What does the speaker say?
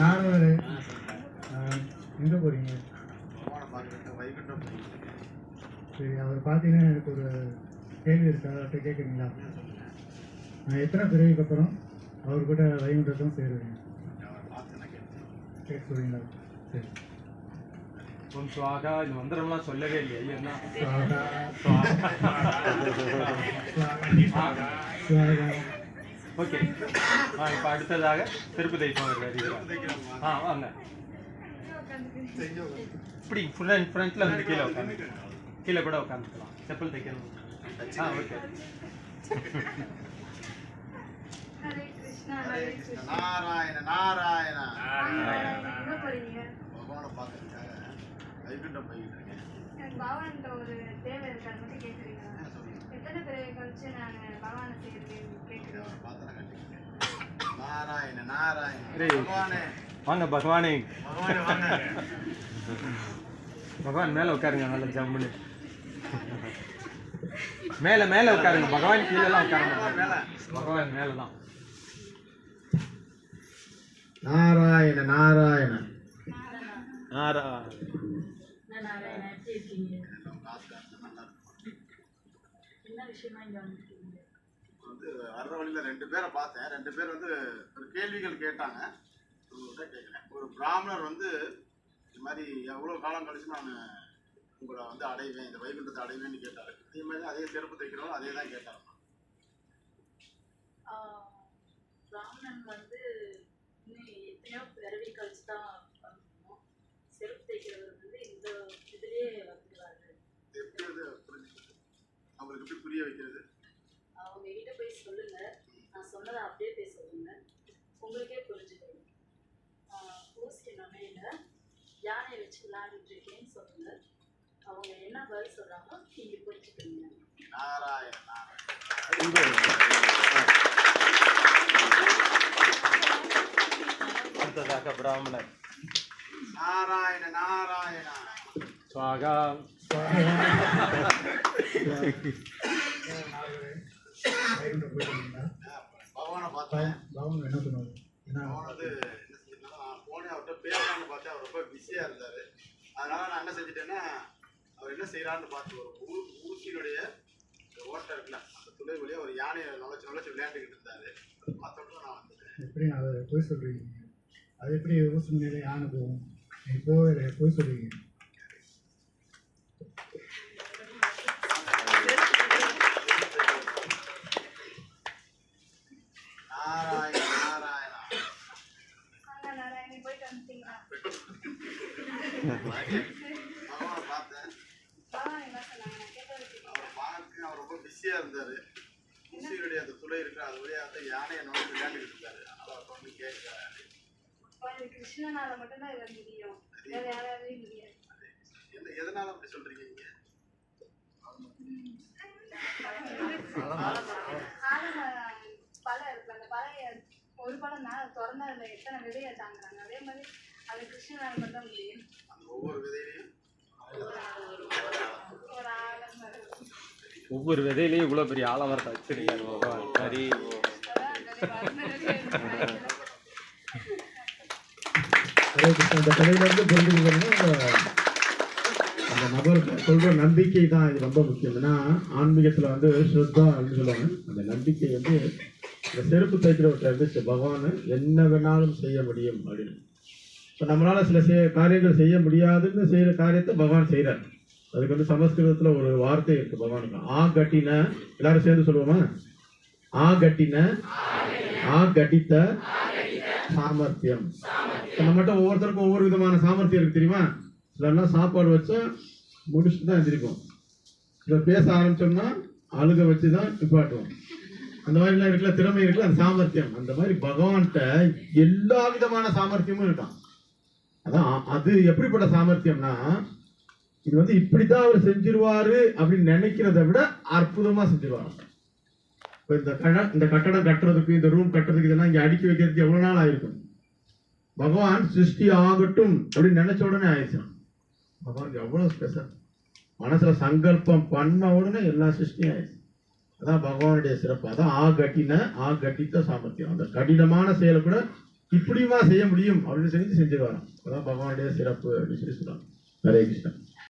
நாரதரு எங்கே போகிறீங்க சரி அவர் பார்த்தீங்கன்னா எனக்கு ஒரு கேள்வி இருக்கு. அவர்கிட்ட கேட்குறீங்களா நான் எத்தனை பிறவிக்கு அப்புறம் அவர் கூட வைகுண்டத்தும் சேருவேன் கேட்க சொல்றீங்களா சரி. ஓம் சுவாகா. இந்த மந்திரம்லாம் சொல்லவே இல்லையா. சுவாகா. ஓகே ஆ இப்போ அடுத்ததாக திருப்பதி வருகிறார். ஆ வாங்க. இப்படி ஃப்ரண்ட் ஃப்ரண்ட்ல வந்து கீழே உட்காந்து கீழே கூட உட்காந்துக்கலாம். செப்பல் தைக்கணும். ஆ ஓகே ஹரே கிருஷ்ணா ஹரே கிருஷ்ணா. நாராயண நாராயண. பகவானை பார்க்கறதுக்காக போய்கிட்டு இருக்கேன். எனக்கு பகவான்கிட்ட ஒரு தேவை இருக்கு அதை மட்டும் கேட்குறீங்களா எத்தனை பிறகு கழிச்சு நான் நாராயண நாராயண வாங்க பகவானே. பகவானே மேலே உட்காருங்க நல்ல ஜம்முன்னு மேலே மேலே உட்காருங்க. பகவான் கீழெல்லாம் உட்கார மாட்டாங்க பகவான் மேலே. தான் நாராயண நாராயண. நாரா. வந்து வர்ற வழியில ரெண்டு பேரை பார்த்தேன். ரெண்டு பேர் வந்து ஒரு கேள்விகள் கேட்டாங்க. உங்கள்கிட்ட கேட்குறேன். ஒரு பிராமணர் வந்து இது மாதிரி எவ்வளோ காலம் கழிச்சு நான் உங்களை வந்து அடைவேன் இந்த வைகுண்டத்தை அடைவேன்னு கேட்டார். அதே மாதிரி அதே செருப்பு தைக்கிறவங்க அதே தான் கேட்டார் பிராமணன் வந்து இன்னும் எத்தனையோ பிறவி கழிச்சு தான் பண்ணணும் செருப்பு தைக்கிறவர் வந்து இந்த இதுலயே வந்துடுவாரு எப்படி அவங்களுக்கு எப்படி புரிய வைக்கிறது? அவங்க கிட்ட போய் சொல்லுங்க. நான் சொன்னதை அப்படியே போய் சொல்லுங்க. உங்களுக்கே புரிஞ்சுக்கணும் ஊசி நமையில யானையை வச்சு விளையாடிட்டு இருக்கேன்னு சொல்லுங்க. அவங்க என்ன பதில் சொல்றாங்களோ நீங்க புரிஞ்சுக்கணும் நாராயண நாராயண. அடுத்ததாக பிராமணர் நாராயண நாராயண. சுவாகா. பகவானை பார்த்தேன். பகவான் என்ன சொன்னார்? என்ன? பகவான் வந்து என்ன செஞ்சிருந்தாலும் நான் போனேன் அவர்கிட்ட பேசலான்னு பார்த்தேன். அவர் ரொம்ப பிஸியாக இருந்தார். அதனால நான் என்ன செஞ்சுட்டேன்னா அவர் என்ன செய்கிறான்னு பார்த்து ஒரு ஊ ஊசியினுடைய ஓட்டை இருக்குல்ல அந்த துளை வழியாக ஒரு யானையை நுழைச்சு நுழைச்சு விளையாண்டுக்கிட்டு இருந்தாரு. மற்றவங்க நான் வந்துட்டேன். எப்படி அதை போய் சொல்றீங்க? அது எப்படி ஊசி மேலே யானை போகும்? நீ போய் போய் சொல்றீங்க நாராயண நாராயணா ஆனா நாராயணி போயிட்டு வந்துட்டீங்களா பகவானை பார்த்தேன் பகவான் என்ன சொன்னாங்க நான் கேட்டது கேட்டீங்களா? அவரை பார்க்க அவர் ரொம்ப பிஸியாக இருந்தார். ஊசியினுடைய அந்த துளை இருக்கு. அது வழியாக வந்து யானையை நுழைச்சு விளையாண்டுக்கிட்டு இருந்தாரு அதனால அவர் வந்து கேட்க உங்களுக்கு கிருஷ்ணனால மட்டும்தான் இதை முடியும். வேற யாராலையும் முடியாது. எதனால அப்படி சொல்றீங்க நீங்க ஆலமரம் பழம் இருக்கு அந்த பழைய ஒரு பழம் மேல திறந்தா அதுல எத்தனை விதையை தாங்குறாங்க? அதே மாதிரி அது கிருஷ்ணனால மட்டும் முடியும் ஒவ்வொரு விதையிலையும் ஒவ்வொரு விதையிலையும் இவ்வளோ பெரிய ஆலமரத்தை வச்சிருக்காங்க சரி. இந்த கதையிலேருந்து புரிஞ்சுக்கணும்னா அந்த நபர் சொல்கிற நம்பிக்கை தான் இது ரொம்ப முக்கியம். ஏன்னா ஆன்மீகத்தில் வந்து ஸ்ரத்தா அப்படின்னு சொல்லுவாங்க. அந்த நம்பிக்கை வந்து இந்த செருப்பு தைக்கிறவர்கிட்ட இருந்துச்சு பகவான் என்ன வேணாலும் செய்ய முடியும் அப்படின்னு. இப்போ நம்மளால் சில செய் காரியங்கள் செய்ய முடியாதுன்னு செய்கிற காரியத்தை பகவான் செய்கிறார் அதுக்கு வந்து சமஸ்கிருதத்தில் ஒரு வார்த்தை இருக்குது பகவானுக்கு. ஆ கட்டின எல்லாரும் சேர்ந்து சொல்லுவோமா? ஆ கட்டின ஆ கட்டித்த சாமர்த்தியம். இப்போ நம்மகிட்ட ஒவ்வொருத்தருக்கும் ஒவ்வொரு விதமான சாமர்த்தியம் இருக்கு தெரியுமா? சிலர்லாம் சாப்பாடு வச்சா முடிச்சுட்டு தான் எந்திரிப்போம். இதை பேச ஆரம்பிச்சோம்னா அழுக வச்சு தான் நிப்பாட்டுவோம். அந்த மாதிரிலாம் இருக்குல்ல திறமை இருக்குல்ல அந்த சாமர்த்தியம். அந்த மாதிரி பகவான்கிட்ட எல்லா விதமான சாமர்த்தியமும் இருக்கான். அதான் அது எப்படிப்பட்ட சாமர்த்தியம்னா இது வந்து இப்படித்தான் அவர் செஞ்சிருவாரு அப்படின்னு நினைக்கிறத விட அற்புதமா செஞ்சிருவாரு. இப்போ இந்த கட இந்த கட்டடம் கட்டுறதுக்கு இந்த ரூம் கட்டுறதுக்கு இதெல்லாம் இங்கே அடுக்கி வைக்கிறதுக்கு எவ்வளோ நாள் ஆயிருக்கும்? பகவான் சிருஷ்டி ஆகட்டும் அப்படின்னு நினைச்ச உடனே ஆயிடுச்சான். பகவானுக்கு எவ்வளோ ஸ்பெஷல் மனசுல சங்கல்பம் பண்ண உடனே எல்லா சிருஷ்டியும் ஆயிடுச்சு. அதான் பகவானுடைய சிறப்பு. அதான் ஆ கட்டின ஆ கட்டித்த சாமர்த்தியம். அந்த கடினமான செயலை கூட இப்படியுமா செய்ய முடியும் அப்படின்னு சொல்லி செஞ்சு வரோம் அதான் பகவானுடைய சிறப்பு அப்படின்னு சொல்லி சொல்லுவாங்க ஹரே கிருஷ்ணன்